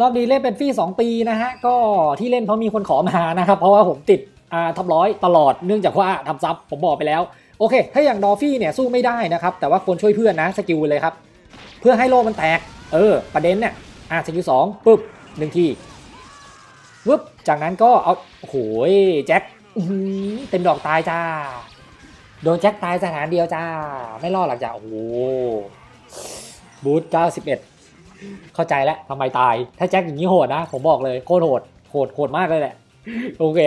รอบนี้เล่นเป็นฟรี่ 2 ปีนะฮะ ก็ที่เล่นเพราะมีคนขอมานะครับ เพราะว่าผมติดอ่าท็อปร้อยตลอดเนื่องจากว่าทำซับผมบอกไปแล้ว โอเค ถ้าอย่างดอฟฟี่เนี่ยสู้ไม่ได้นะครับ แต่ว่าควรช่วยเพื่อนนะสกิลเลยครับ เพื่อให้โลมันแตก เออ ประเด็นเนี่ยอะสกิลสองปุ๊บหนึ่งทีวึบจากนั้นก็เอาโอ้โหแจ็คเต็มดอกตายจ้า โดนแจ็คตายสถานเดียวจ้า ไม่รอดหลักจ้าโอ้โหบูท91 เข้าใจแล้วทำไมตาย ถ้าแจ็คอย่างนี้โหดนะ ผมบอกเลยโคตรโหดโหดโหดมากเลยแหละ โอเค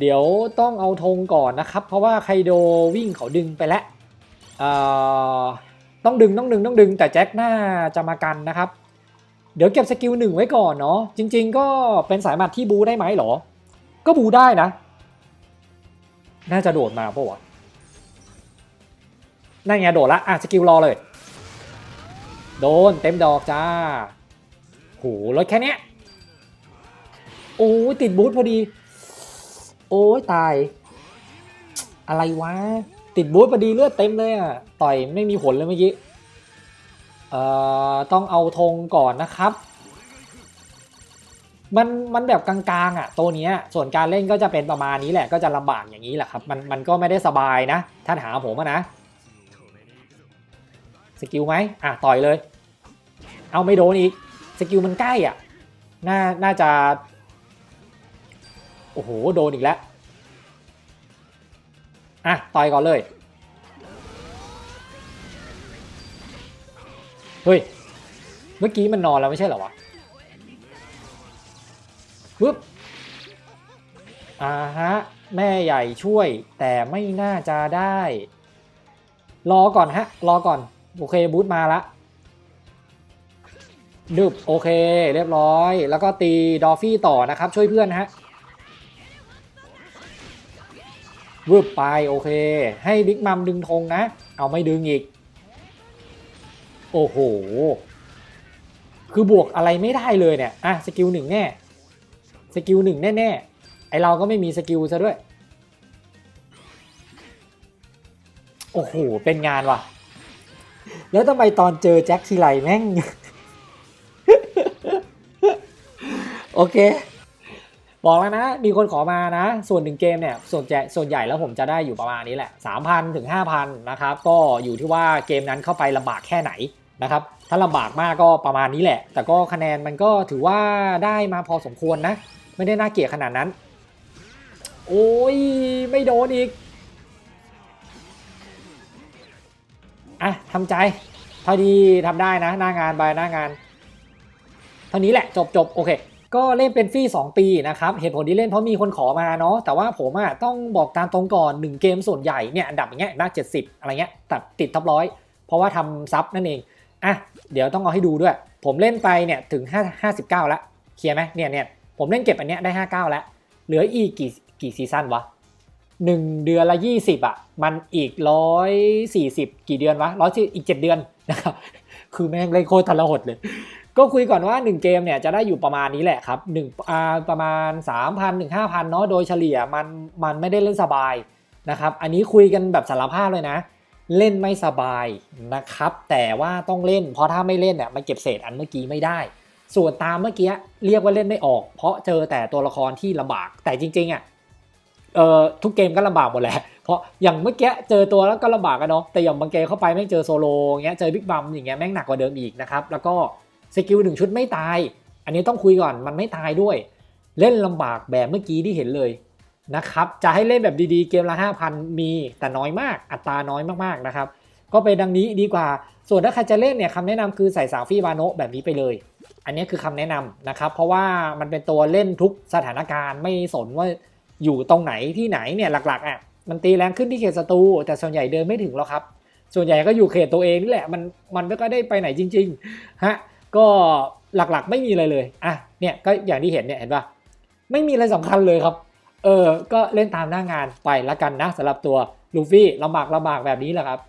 เดี๋ยวต้องเอาธงก่อนนะครับ เพราะว่าไคโดวิ่งเขาดึงไปแล้วต้องดึงต้องดึงต้องดึง แต่แจ็คน่าจะมากันนะครับ เดี๋ยวเก็บสกิลหนึ่งไว้ก่อนเนาะจริง ๆ ก็เป็นสายหมัดที่บูได้ไหมหรอ ก็บูได้นะ น่าจะโดดมาปะวะนั่นไงโดดละอะสกิลรอเลย โดนเต็มดอกจ้าโหรถแค่เนี้ยโอ้ติดบูทพอดี โอ้ยตาย อะไรวะ ติดบูทพอดีเลือดเต็มเลยอะ ต่อยไม่มีผลเลยเมื่อกี้ เอ่อ ต้องเอาธงก่อนนะครับ มัน มันแบบกลางๆอะ ตัวเนี้ยส่วนการเล่นก็จะเป็นประมาณนี้แหละ ก็จะลำบากอย่างนี้แหละครับ มัน มันก็ไม่ได้สบายนะถ้าถามผมนะ สกิลไหมอะต่อยเลย เอาไม่โดนอีก สกิลมันใกล้อะ น่า น่าจะ โอ้โห โดนอีกแล้ว อะ ต่อยก่อนเลย เฮ้ย เมื่อกี้มันนอนแล้วไม่ใช่เหรอวะปึ๊บอ่าฮะ แม่ใหญ่ช่วยแต่ไม่น่าจะได้ รอก่อนฮะ รอก่อน โอเคบูทมาละดึบโอเค เรียบร้อย แล้วก็ตีดอฟฟี่ต่อนะครับ ช่วยเพื่อนฮะวืบไปโอเค ให้บิ๊กมัมดึงธงนะ เอาไม่ดึงอีก โอ้โห คือบวกอะไรไม่ได้เลยเนี่ย อะสกิลหนึ่งแน่ สกิลหนึ่งแน่ๆ ไอเราก็ไม่มีสกิลซะด้วย โอ้โห เป็นงานว่ะ แล้วทำไมตอนเจอแจ็คทีไรแม่ง โอเค บอกแล้วนะ มีคนขอมานะ ส่วนหนึ่งเกมเนี่ย ส่วนใหญ่ส่วนใหญ่แล้วผมจะได้อยู่ประมาณนี้แหละ 3,000 ถึง 5,000 นะครับ ก็อยู่ที่ว่าเกมนั้นเข้าไปลำบากแค่ไหนนะครับ ถ้าลำบากมากก็ประมาณนี้แหละ แต่ก็คะแนนมันก็ถือว่าได้มาพอสมควรนะ ไม่ได้น่าเกลียดขนาดนั้น โอ้ย ไม่โดนอีก อะทำใจ เท่าที่ทำได้นะ หน้างานบายหน้างาน เท่านี้แหละจบจบโอเค ก็เล่นเป็นฟรี่ 2 ปีนะครับ เหตุผลที่เล่นเพราะมีคนขอมาเนาะแต่ว่าผมอะต้องบอกตามตรงก่อน 1 เกมส่วนใหญ่เนี่ยอันดับอย่างเงี้ยน่า70 อะไรเงี้ยตัดติดท็อปร้อยเพราะว่าทำซับนั่นเองอะเดี๋ยวต้องเอาให้ดูด้วย ผมเล่นไปเนี่ยถึง5 59แล้วเคลียร์ไหมเนี่ยเนี่ยผมเล่นเก็บอันเนี้ยได้ 59 แล้ว เหลืออีกกี่กี่ซีซั่นวะ 1เดือนละ 20อะมันอีก 140 กี่เดือนวะร้อยอีก 7 เดือนนะครับคือแม่งเล่นโคตรทรหดเลย ก็คุยก่อนว่า 1 เกมเนี่ยจะได้อยู่ประมาณนี้แหละครับ1อ่าประมาณ 3,000ถึง5,000เนาะโดยเฉลี่ยมันมันไม่ได้เล่นสบายนะครับอันนี้คุยกันแบบสารภาพเลยนะ เล่นไม่สบายนะครับ แต่ว่าต้องเล่น เพราะถ้าไม่เล่นเนี่ยมันเก็บเศษอันเมื่อกี้ไม่ได้ ส่วนตามเมื่อกี้เรียกว่าเล่นไม่ออก เพราะเจอแต่ตัวละครที่ลำบากแต่จริงๆอะ เอ่อทุกเกมก็ลำบากหมดแหละ เพราะอย่างเมื่อกี้เจอตัวแล้วก็ลำบากกันเนาะแต่อย่างบางเกมเข้าไปแม่งเจอโซโลอย่างเงี้ยเจอบิ๊กบัมอย่างเงี้ยแม่งหนักกว่าเดิมอีกนะครับแล้วก็สกิลหนึ่งชุดไม่ตาย อันนี้ต้องคุยก่อนมันไม่ตายด้วย เล่นลำบากแบบเมื่อกี้ที่เห็นเลยนะครับจะให้เล่นแบบดีๆเกมละ 5,000 มีแต่น้อยมากอัตราน้อยมากๆนะครับก็ไปดังนี้ดีกว่า ส่วนถ้าใครจะเล่นเนี่ยคำแนะนำคือใส่สาวฟี่บาโนแบบนี้ไปเลย อันนี้คือคำแนะนำนะครับเพราะว่ามันเป็นตัวเล่นทุกสถานการณ์ไม่สนว่า อยู่ตรงไหนที่ไหนเนี่ยหลักๆอะมันตีแรงขึ้นที่เขตศัตรูแต่ส่วนใหญ่เดินไม่ถึงหรอกครับ ส่วนใหญ่ก็อยู่เขตตัวเองนี่แหละมันมันไม่ก็ได้ไปไหนจริงๆฮะก็หลักๆไม่มีอะไรเลยอะเนี่ยก็อย่างที่เห็นเนี่ยเห็นปะไม่มีอะไรสำคัญเลยครับเออก็เล่นตามหน้างานไปละกันนะสำหรับตัวลูฟี่ลำบากลำบากแบบนี้แหละครับ